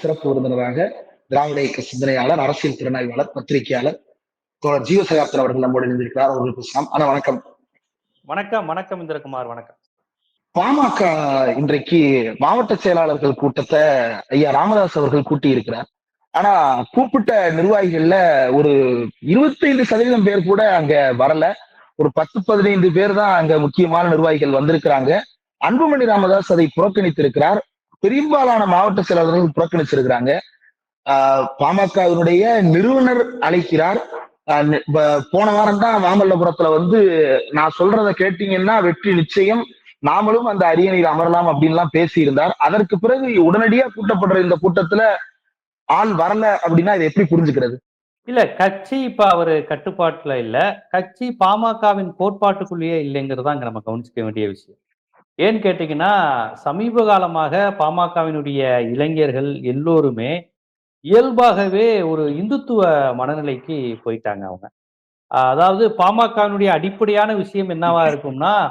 சிறப்பு விருந்தினராக திராவிட இயக்க சிந்தனையாளர் அரசியல் திறனாய்வாளர் பத்திரிகையாளர் தோழர் ஜீவசகாப்தன் அவர்கள் நம்மோடு இணைந்திருக்கிறார். அவர்கள் பேசலாம் ஆனா வணக்கம். வணக்கம் வணக்கம் இந்திரகுமார் வணக்கம். பாமக இன்றைக்கு மாவட்ட செயலாளர்கள் கூட்டத்தை ஐயா ராமதாஸ் அவர்கள் கூட்டி இருக்கிறார் ஆனா கூப்பிட்ட நிர்வாகிகள்ல ஒரு இருபத்தைந்து சதவீதம் பேர் கூட அங்க வரல. ஒரு பத்து பதினைந்து பேர் தான் அங்க முக்கியமான நிர்வாகிகள் வந்திருக்கிறாங்க. அன்புமணி ராமதாஸ் அதை புறக்கணித்திருக்கிறார். பெரும்பாலான மாவட்ட செயலாளர்கள் புறக்கணிச்சிருக்கிறாங்க. பாமகவினுடைய நிறுவனர் அழைக்கிறார். போன வாரம் தான் மாமல்லபுரத்துல வந்து நான் சொல்றத கேட்டீங்கன்னா வெற்றி நிச்சயம். நாமளும் அந்த அரியணையில் அமரலாம் அப்படின்லாம் பேசியிருந்தார். அதற்கு பிறகு உடனடியா கூட்டப்படுற இந்த கூட்டத்துல ஆள் வரல அப்படின்னா இதை எப்படி புரிஞ்சுக்கிறது? இல்ல கட்சி இப்ப அவரு கட்டுப்பாட்டுல இல்ல. கட்சி பாமகவின் கோட்பாட்டுக்குள்ளேயே இல்லைங்கிறதா இங்க நம்ம கவனிச்சுக்க வேண்டிய விஷயம். ஏன்னு கேட்டீங்கன்னா சமீப காலமாக பாமகவினுடைய இளைஞர்கள் எல்லோருமே இயல்பாகவே ஒரு இந்துத்துவ மனநிலைக்கு போயிட்டாங்க அவங்க. அதாவது பாமகவினுடைய அடிப்படையான விஷயம் என்னவா இருக்கும்னா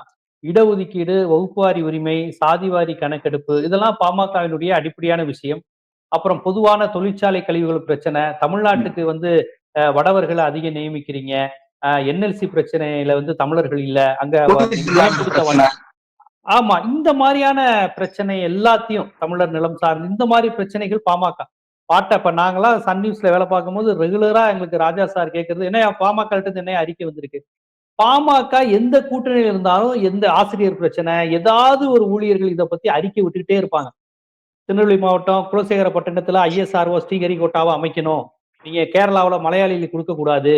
இடஒதுக்கீடு வகுப்புவாரி உரிமை சாதிவாரி கணக்கெடுப்பு இதெல்லாம் பாமகவினுடைய அடிப்படையான விஷயம். அப்புறம் பொதுவான தொழிற்சாலை கழிவுகள் பிரச்சனை தமிழ்நாட்டுக்கு வந்து வடவர்களை அதிகம் நியமிக்கிறீங்க. என்எல்சி பிரச்சனையில வந்து தமிழர்கள் இல்ல. அங்க வ- நிலம் கொடுத்த வண்ண- ஆமா இந்த மாதிரியான பிரச்சனை எல்லாத்தையும் தமிழர் நிலம் சார்ந்து இந்த மாதிரி பிரச்சனைகள் பாமக. பாட்ட இப்ப நாங்களாம் சன் நியூஸ்ல வேலை பார்க்கும்போது ரெகுலரா எங்களுக்கு ராஜா சார் கேட்கறது என்ன பாமக என்ன அறிக்கை வந்திருக்கு? பாமக எந்த கூட்டணியில் இருந்தாலும் எந்த ஆசிரியர் பிரச்சனை ஏதாவது ஒரு ஊழியர்கள் இதை பத்தி அறிக்கை விட்டுக்கிட்டே இருப்பாங்க. திருநெல்வேலி மாவட்டம் குலசேகரப்பட்டினத்துல ஐஎஸ்ஆர்ஓ ஸ்ரீஹரிகோட்டாவை அமைக்கணும். நீங்க கேரளாவில் மலையாளிகளுக்கு கொடுக்க கூடாது.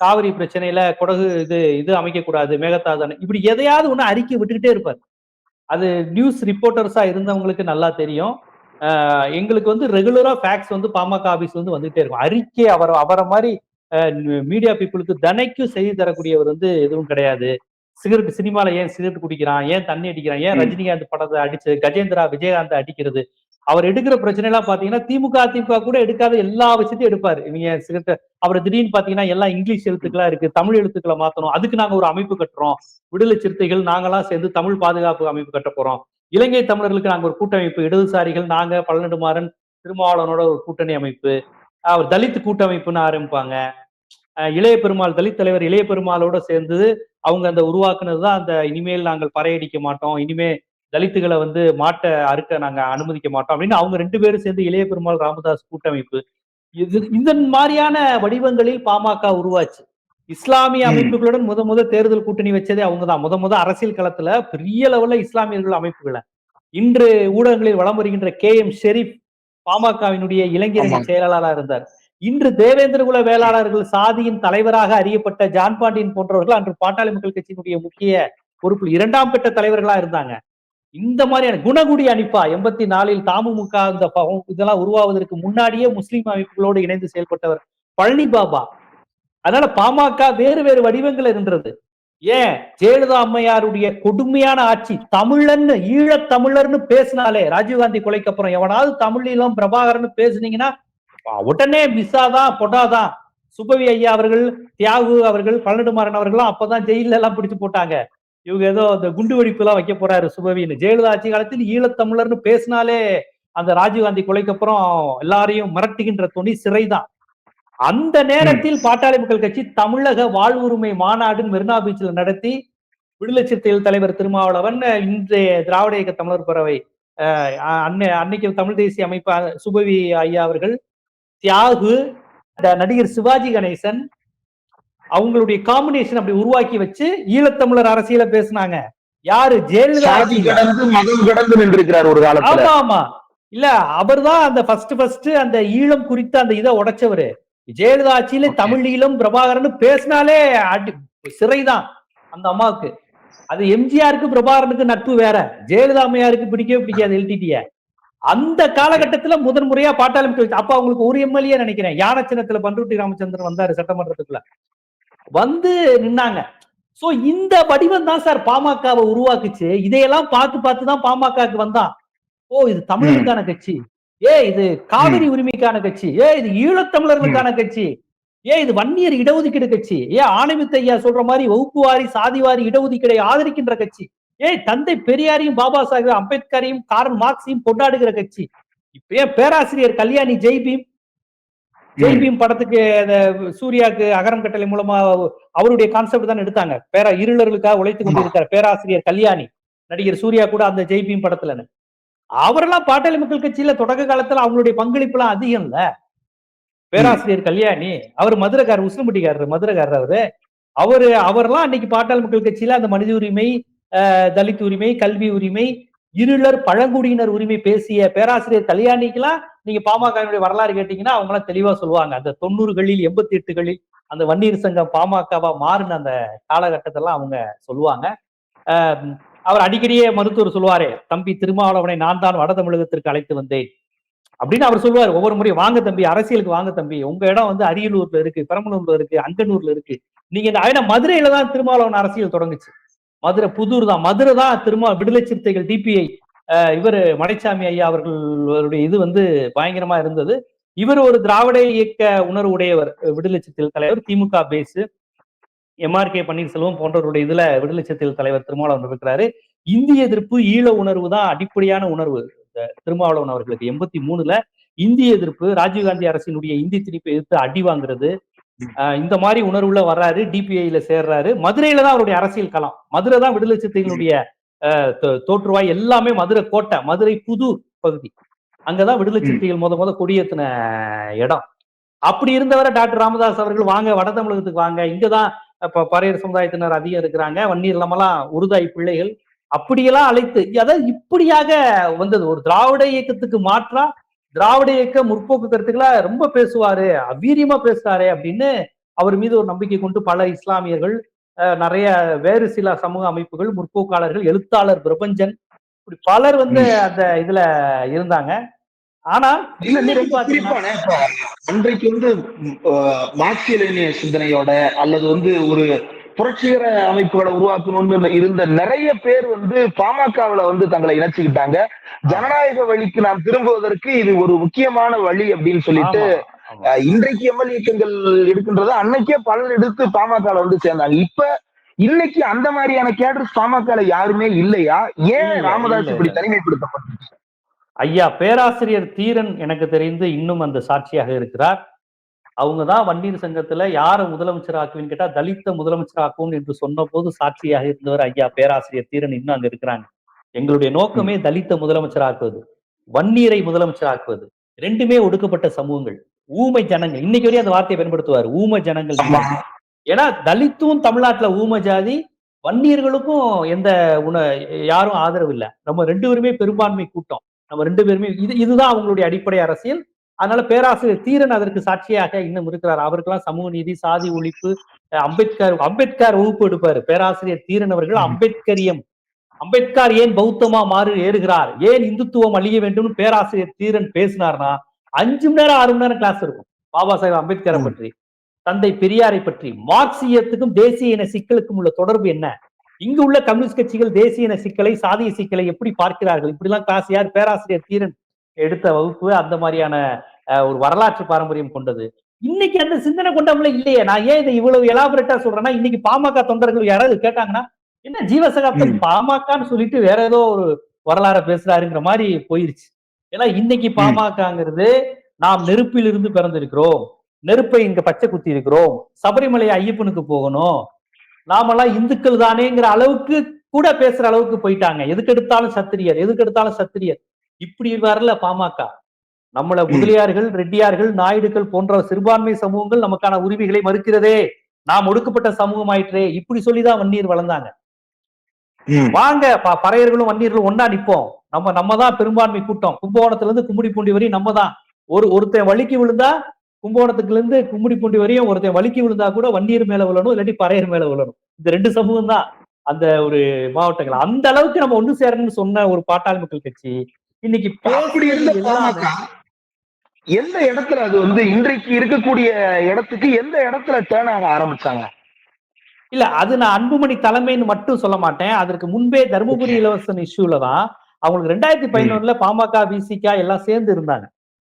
காவிரி பிரச்சனையில குடகு இது இது அமைக்க கூடாது இப்படி எதையாவது ஒன்று அறிக்கை விட்டுக்கிட்டே இருப்பார். அது நியூஸ் ரிப்போர்ட்டர்ஸா இருந்தவங்களுக்கு நல்லா தெரியும். எங்களுக்கு வந்து ரெகுலரா ஃபேக்ஸ் வந்து பாமக ஆபீஸ் வந்து வந்துகிட்டே இருக்கும். அறிக்கை அவர் அவரை மாதிரி மீடியா பீப்புளுக்கு தனைக்கும் செய்தி தரக்கூடியவர் வந்து எதுவும் கிடையாது. சிகரெட் சினிமால ஏன் சிகரெட் குடிக்கிறான்? ஏன் தண்ணி அடிக்கிறான்? ஏன். ரஜினிகாந்த் படத்தை அடிச்சு கஜேந்திரா விஜயகாந்த் அடிக்கிறது? அவர் எடுக்கிற பிரச்சனை எல்லாம் பாத்தீங்கன்னா திமுக அதிமுக கூட எடுக்காத எல்லா விஷயத்தையும் எடுப்பாரு. இவங்க சிகரெட் அவர் திடீர்னு பாத்தீங்கன்னா எல்லாம் இங்கிலீஷ் எழுத்துக்களா இருக்கு தமிழ் எழுத்துக்களை மாத்தணும். அதுக்கு நாங்க ஒரு அமைப்பு கட்டுறோம். விடுதலை சிறுத்தைகள் நாங்கெல்லாம் சேர்ந்து தமிழ் பாதுகாப்பு அமைப்பு கட்ட போறோம். இலங்கை தமிழர்களுக்கு நாங்க ஒரு கூட்டமைப்பு இடதுசாரிகள் நாங்க பழநெடுமாறன் திருமாவளவனோட ஒரு கூட்டணி அமைப்பு. அவர் தலித் கூட்டமைப்புன்னு ஆரம்பிப்பாங்க. அஹ் இளைய பெருமாள் தலித் தலைவர் இளைய பெருமாளோட சேர்ந்து அவங்க அந்த உருவாக்குனது தான் அந்த இனிமேல் நாங்கள் பறையடிக்க மாட்டோம். இனிமே தலித்துகளை வந்து மாட்டை அறுக்க நாங்க அனுமதிக்க மாட்டோம் அப்படின்னு அவங்க ரெண்டு பேரும் சேர்ந்து இளைய பெருமாள் ராமதாஸ் கூட்டமைப்பு. இது இந்த மாதிரியான வடிவங்களில் பாமக உருவாச்சு. இஸ்லாமிய. அமைப்புகளுடன் முத முத தேர்தல் கூட்டணி வச்சதே அவங்கதான். முத முத அரசியல் களத்துல பெரிய லெவல்ல இஸ்லாமியர்கள் அமைப்புகளை. இன்று ஊடகங்களில் வலம் வருகின்ற கே எம் ஷெரீப் பாமகவினுடைய இளைஞரணி. செயலாளராக இருந்தார். இன்று தேவேந்திரகுல வேளாளர்கள் சாதியின் தலைவராக அறியப்பட்ட ஜான் பாண்டியன் போன்றவர்கள் அன்று பாட்டாளி மக்கள் கட்சியினுடைய முக்கிய பொறுப்பில் இரண்டாம் கட்ட தலைவர்களா இருந்தாங்க. இந்த மாதிரியான குணகுடி அணிப்பா எண்பத்தி நாலில் தாமுமுக இந்த இதெல்லாம் உருவாவதற்கு முன்னாடியே முஸ்லீம் அமைப்புகளோடு இணைந்து செயல்பட்டவர் பழனி பாபா. அதனால பாமக வேறு வேறு வடிவங்கள் இருந்தது. ஏன்? ஜெயலலிதா அம்மையாருடைய கொடுமையான ஆட்சி தமிழன்னு ஈழத் தமிழர்னு பேசினாலே ராஜீவ்காந்தி கொலைக்கு அப்புறம் எவனாவது தமிழிலும் பிரபாகரன் பேசுனீங்கன்னா உடனே மிஸ்ஸாதான் பொடாதான் சுபவி ஐயா அவர்கள் தியாகு அவர்கள் பழனிடுமாறன் அவர்கள் அப்பதான் ஜெயில எல்லாம் பிடிச்சு போட்டாங்க. இவங்க ஏதோ அந்த குண்டு வெடிப்பு எல்லாம் வைக்க போறாரு சுபவின்னு. ஜெயலலிதா ஆட்சி காலத்தில் ஈழத்தமிழர்னு பேசினாலே அந்த ராஜீவ்காந்தி கொலைக்கு அப்புறம் எல்லாரையும் மிரட்டுகின்ற துணி சிறைதான். அந்த நேரத்தில் பாட்டாளி மக்கள் கட்சி தமிழக வாழ்வுரிமை மாநாடு மெரினா பீச்சில் நடத்தி விடுதலை சிறுத்தைகள் தலைவர் திருமாவளவன் இன்றைய திராவிட இயக்க தமிழர் பறவை அஹ், அன்னை அன்னைக்கு தமிழ் தேசிய அமைப்பு சுபவி ஐயா அவர்கள் தியாகு நடிகர் சிவாஜி கணேசன் அவங்களுடைய காம்பினேஷன் அப்படி உருவாக்கி வச்சு ஈழத்தமிழர் அரசியல பேசுனாங்க. யாரு? ஜெயலலிதா சாதி ஆட்சியில. கடந்து மதம் கடந்து நின்றிருக்கிறார் ஒரு காலத்துல. ஆமா ஆமா. இல்ல அவர்தான் அந்த ஃபர்ஸ்ட் ஃபர்ஸ்ட் அந்த ஈழம் குறித்த அந்த இதை உடைச்சவரு. ஜெயலலிதா ஆட்சியில. தமிழ் ஈழம் பிரபாகரன் பேசினாலே சிறைதான் அந்த அம்மாவுக்கு. அது எம்ஜிஆருக்கு பிரபாகரனுக்கு நட்பு வேற. ஜெயலலிதா அம்மையாருக்கு பிடிக்கவே பிடிக்காது எல்டிடிய. அந்த காலகட்டத்துல முதன் முறையா பாட்டாளி அப்ப அவங்களுக்கு ஒரு எம்எல்ஏ நினைக்கிறேன். யானை சின்னத்துல பண்ருட்டி ராமச்சந்திரன் வந்தாரு சட்டமன்றத்துக்குள்ள. வந்து நின்னாங்க. சோ இந்த வடிவம் தான் சார் பாமகவை உருவாக்குச்சு. இதையெல்லாம் பார்த்து பார்த்து தான் பாமகக்கு வந்தான். ஓ இது தமிழருக்கான கட்சி. ஏ இது காவிரி உரிமைக்கான கட்சி. ஏ இது ஈழத்தமிழர்களுக்கான கட்சி. ஏ இது வன்னியர் இடஒதுக்கீடு கட்சி. ஏ ஆணைமித்த ஐயா சொல்ற மாதிரி வகுப்பு வாரி சாதி வாரி இடஒதுக்கீடை ஆதரிக்கின்ற கட்சி. ஏய் தந்தை பெரியாரையும் பாபா சாஹேப் அம்பேத்கரையும் காரல் மார்க்ஸையும் கொண்டாடுகிற கட்சி. இப்ப ஏன் பேராசிரியர் கல்யாணி ஜெய்பீம் ஜெய்பீம் படத்துக்கு அந்த சூர்யாக்கு அகரம் கட்டளை மூலமா அவருடைய கான்செப்ட் தான் எடுத்தாங்க. பேரா இருளர்களுக்காக உழைத்து கொண்டிருக்கார் பேராசிரியர் கல்யாணி நடிகர் சூர்யா கூட அந்த ஜெய்பீம் படத்துல அவரெல்லாம் பாட்டாளி மக்கள் கட்சியில தொடக்க காலத்துல அவங்களுடைய பங்களிப்பு எல்லாம் அதிகம் இல்ல. பேராசிரியர் கல்யாணி அவர் மதுரைக்காரர் உசிலம்பட்டிக்காரர் மதுரைக்காரர் அவரு. அவரு அவரெல்லாம் அன்னைக்கு பாட்டாளி மக்கள் கட்சியில அந்த மனித உரிமை தலித் உரிமை கல்வி உரிமை இருளர் பழங்குடியினர் உரிமை பேசிய பேராசிரியர் கல்யாணிக்கெல்லாம் நீங்க பாமகவினுடைய வரலாறு கேட்டீங்கன்னா அவங்க எல்லாம் தெளிவா சொல்லுவாங்க. அந்த தொண்ணூறுகளில் எண்பத்தி எட்டுகளில் அந்த வன்னியர் சங்கம் பாமகவா மாறின அந்த காலகட்டத்தெல்லாம் அவங்க சொல்லுவாங்க. ஆஹ் அவர் அடிக்கடியே மருத்துவர் சொல்லுவாரே தம்பி திருமாவளவனை நான் தான் வட தமிழகத்திற்கு அழைத்து வந்தேன். அப்படின்னு அவர் சொல்லுவார். ஒவ்வொரு முறையும் வாங்க தம்பி அரசியலுக்கு வாங்க தம்பி. உங்க இடம் வந்து அரியலூர்ல இருக்கு பெரம்பலூர்ல இருக்கு அங்கனூர்ல இருக்கு. நீங்க இந்த ஏன்னா மதுரையில தான் திருமாவளவன் அரசியல் தொடங்குச்சு. மதுரை புதூர் தான். மதுரை தான் திருமா விடுதலை சிறுத்தைகள் டிபிஐ இவர் மடைச்சாமி ஐயா அவர்களுடைய இது வந்து பயங்கரமா இருந்தது. இவர் ஒரு திராவிட இயக்க உணர்வு உடையவர் விடுதலை சிறுத்தைகள் தலைவர் திமுக பேஸ் எம்ஆர்கே பன்னீர்செல்வம் போன்றவருடைய இதுல விடுதலை சிறுத்தைகள் தலைவர் திருமாவளவன் இருக்கிறாரு. இந்திய எதிர்ப்பு ஈழ உணர்வு தான் அடிப்படையான உணர்வு. திருமாவளவன் அவர்களுக்கு எண்பத்தி மூணுல இந்திய எதிர்ப்பு ராஜீவ்காந்தி அரசினுடைய இந்தி திணிப்பை எதிர்த்து அடி வாங்குறது இந்த மாதிரி உணர்வுல வர்றாரு டிபிஐல சேர்றாரு. மதுரையில தான் அவருடைய அரசியல் களம் மதுரை தான் விடுதலை சிறுத்தைகளுடைய தோற்றுவாய். எல்லாமே மதுரை கோட்டை மதுரை புதூர் பகுதி. அங்கதான் விடுதலை சிறுத்தைகள் முத முத கொடியேத்தின இடம். அப்படி இருந்தவரை டாக்டர் ராமதாஸ் அவர்கள் வாங்க வட தமிழகத்துக்கு வாங்க. இங்கதான் இப்ப பறையர் சமுதாயத்தினர் அதிகம் இருக்கிறாங்க. வன்னீர் இல்லாமலாம் உருதாய் பிள்ளைகள். அப்படியெல்லாம் அழைத்து அதாவது இப்படியாக வந்தது. ஒரு திராவிட இயக்கத்துக்கு மாற்றா திராவிட இயக்க முற்போக்கு கருத்துக்களை ரொம்ப பேசுவாரு வீரியமா பேசுறாரு அப்படின்னு அவர் மீது ஒரு நம்பிக்கை கொண்டு பல இஸ்லாமியர்கள் நிறைய வேறு சில சமூக அமைப்புகள் முற்போக்காளர்கள் எழுத்தாளர் பிரபஞ்சன் இப்படி பலர் வந்து அந்த இதுல இருந்தாங்க. ஆனா அன்றைக்கு வந்து மார்க்சிய சிந்தனையோட அல்லது வந்து ஒரு புரட்சிகர அமைப்புகளை உருவாக்கணும்னு இருந்த நிறைய பேர் வந்து பாமகவுல வந்து தங்களை இணைச்சுக்கிட்டாங்க. ஜனநாயக வழிக்கு நாம் திரும்புவதற்கு இது ஒரு முக்கியமான வழி அப்படின்னு சொல்லிட்டு இன்றைக்கு எம்எல் இயக்கங்கள் எடுக்கின்றத அன்னைக்கே பலர் எடுத்து பாமகல வந்து சேர்ந்தாங்க. இப்ப இன்னைக்கு அந்த மாதிரியான கேடர்ஸ் பாமகல யாருமே இல்லையா? ஏன் ராமதாஸ் இப்படி இல்ல. தனிமைப்படுத்தப்பட்டு ஐயா பேராசிரியர் தீரன் எனக்கு தெரிந்து இன்னும் அந்த சாட்சியாக இருக்கிறார். அவங்க தான் வன்னீர் சங்கத்துல யாரை முதலமைச்சர் ஆக்குவீன்னு கேட்டா தலித்த முதலமைச்சர் ஆக்குவோம் என்று சொன்ன போது சாட்சியாக இருந்தவர் ஐயா பேராசிரியர் தீரன் இன்னும் அங்க இருக்கிறாங்க. எங்களுடைய நோக்கமே தலித்த முதலமைச்சர் ஆக்குவது வன்னீரை முதலமைச்சர் ஆக்குவது ரெண்டுமே ஒடுக்கப்பட்ட சமூகங்கள். ஊமை ஜனங்கள். இன்னைக்கு வரையும் அந்த வார்த்தையை பயன்படுத்துவார். ஊமை ஜனங்கள். ஏன்னா தலித்தும் தமிழ்நாட்டுல ஊமை ஜாதி வன்னியர்களுக்கும் எந்த உண யாரும் ஆதரவு இல்லை. நம்ம ரெண்டு பேருமே பெரும்பான்மை கூட்டம். நம்ம ரெண்டு பேருமே இது இதுதான் அவங்களுடைய அடிப்படை அரசியல். அதனால பேராசிரியர் தீரன் அதற்கு சாட்சியாக இன்னும் இருக்கிறார். அவருக்கெல்லாம் சமூக நீதி சாதி ஒழிப்பு அம்பேத்கர் அம்பேத்கர் வகுப்பு எடுப்பாரு. பேராசிரியர் தீரன் அவர்கள். அம்பேத்கரியம். அம்பேத்கர் ஏன் பௌத்தமா மாறு ஏறுகிறார்? ஏன் இந்துத்துவம் அழிய வேண்டும்னு பேராசிரியர் தீரன் பேசினார்னா அஞ்சு மணி நேரம் ஆறு மணி நேரம் கிளாஸ் இருக்கும். பாபா சாஹேப் அம்பேத்கரை. பற்றி. தந்தை பெரியாரை பற்றி. மார்க்சியத்துக்கும் தேசிய இன சிக்கலுக்கும் உள்ள தொடர்பு என்ன? இங்கு உள்ள கம்யூனிஸ்ட் கட்சிகள் தேசிய இன சிக்கலை சாதிய சிக்கலை எப்படி பார்க்கிறார்கள்? இப்படிலாம் கிளாஸ் யார் பேராசிரியர் தீரன் எடுத்த வகுப்பு? அந்த மாதிரியான ஒரு வரலாற்று பாரம்பரியம் கொண்டது. இன்னைக்கு அந்த சிந்தனை கொண்டவங்களே இல்லையே. நான் ஏன் இதை இவ்வளவு எலாபரேட்டா சொல்றேன்னா இன்னைக்கு பாமக தொண்டர்கள் யாராவது கேட்டாங்கன்னா என்ன ஜீவசகாப்தம் ம். பாமகன்னு சொல்லிட்டு வேற ஏதோ ஒரு வரலாற பேசுறாருங்கிற மாதிரி போயிருச்சு. ஏன்னா இன்னைக்கு பாமகங்கிறது நாம் நெருப்பில் இருந்து பிறந்திருக்கிறோம். நெருப்பை இங்க பச்சை குத்தி இருக்கிறோம். சபரிமலை ஐயப்பனுக்கு போகணும். நாமெல்லாம் இந்துக்கள் தானேங்கிற அளவுக்கு கூட பேசுற அளவுக்கு போயிட்டாங்க. எதுக்கு எடுத்தாலும் சத்திரியர் எதுக்கு எடுத்தாலும் சத்திரியர். இப்படி வரல பாமக. நம்மள முதலியார்கள் ரெட்டியார்கள் நாயுடுகள் போன்ற சிறுபான்மை சமூகங்கள் நமக்கான உரிமைகளை மறுக்கிறதே. நாம் ஒடுக்கப்பட்ட சமூகம் ஆயிற்றே இப்படி சொல்லிதான் வன்னீர் வளர்ந்தாங்க. வாங்க பறையர்களும் வன்னியர்களும் ஒன்னா நிப்போம் நம்ம நம்ம தான் பெரும்பான்மை கூட்டம். கும்பகோணத்துல இருந்து கும்மிடிப்பூண்டி வரையும் நம்ம தான் ஒரு ஒருத்தன் வலிக்கு விழுந்தா கும்பகோணத்துக்குல இருந்து கும்மிடிப்பூண்டி வரையும் ஒருத்தன் வலிக்கு விழுந்தா கூட வன்னியர் மேல விழணும் இல்லாட்டி பறையர் மேல விழணும். இந்த ரெண்டு சமூகம் தான் அந்த ஒரு மாவட்டங்கள். அந்த அளவுக்கு நம்ம ஒண்ணு சேரணும்னு சொன்ன ஒரு பாட்டாளி மக்கள் கட்சி இன்னைக்கு அப்படி இருந்த பேசுறது எல்லாமே- பாமக எந்த இடத்துல அது வந்து இன்றைக்கு இருக்கக்கூடிய இடத்துக்கு எந்த இடத்துல டேர்ன் ஆக ஆரம்பிச்சாங்க? இல்ல அது நான் அன்புமணி தலைமைன்னு மட்டும் சொல்ல மாட்டேன். அதற்கு முன்பே தருமபுரி. இலவசன் இஷ்யூல தான் அவங்களுக்கு ரெண்டாயிரத்தி பதினொன்னுல பாமக பிசிகா எல்லாம் சேர்ந்து இருந்தாங்க.